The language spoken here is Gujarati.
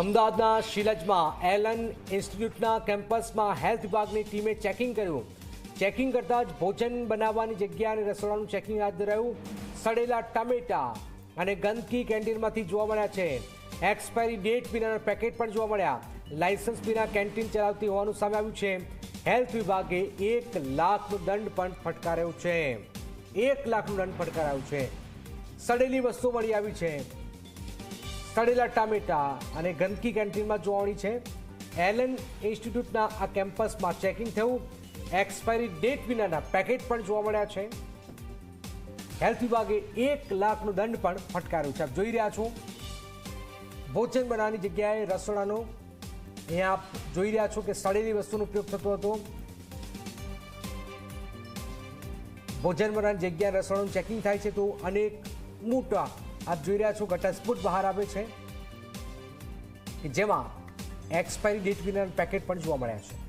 અમદાવાદના શિલજમાં એલન ઇન્સ્ટિટ્યૂટના કેમ્પસમાં હેલ્થ વિભાગની ટીમે ચેકિંગ કર્યું. ચેકિંગ કરતાં જ ભોજન બનાવવાની જગ્યા અને રસોડાનું ચેકિંગ હાથ ધરાયું. સડેલા ટામેટા અને ગંદકી કેન્ટીનમાંથી જોવા મળ્યા છે. એક્સપાયરી ડેટ વિનાના પેકેટ પણ જોવા મળ્યા. લાયસન્સ વિના કેન્ટીન ચલાવતી હોવાનું સામે આવ્યું છે. હેલ્થ વિભાગે એક લાખનો દંડ પણ ફટકાર્યો છે. એક લાખનો દંડ ફટકારાયો છે. સડેલી વસ્તુઓ મળી આવી છે. સડેલા ટામેટા અને ગંદકી કેન્ટીનમાં જોવા મળી છે. એલન ઇન્સ્ટિટ્યૂટના આ કેમ્પસમાં ચેકિંગ થયું. એક્સપાયરી ડેટ વિનાના પેકેટ પણ જોવા મળ્યા છે. હેલ્થ વિભાગે એક લાખનો દંડ પણ ફટકાર્યો છે. આપ જોઈ રહ્યા છો. ભોજન બનાવવાની જગ્યાએ રસોડાનો. અહીંયા આપ જોઈ રહ્યા છો કે સડેલી વસ્તુનો ઉપયોગ થતો હતો. ભોજન બનાવવાની જગ્યાએ રસોડાનું ચેકિંગ થાય છે તો અનેક મોટા આપ જોઈ રહ્યા છો ઘટસ્ફોટ બહાર આવે છે, કે જેમાં એક્સપાયરી ડેટ વિનાના પેકેટ પણ જોવા મળ્યા છે.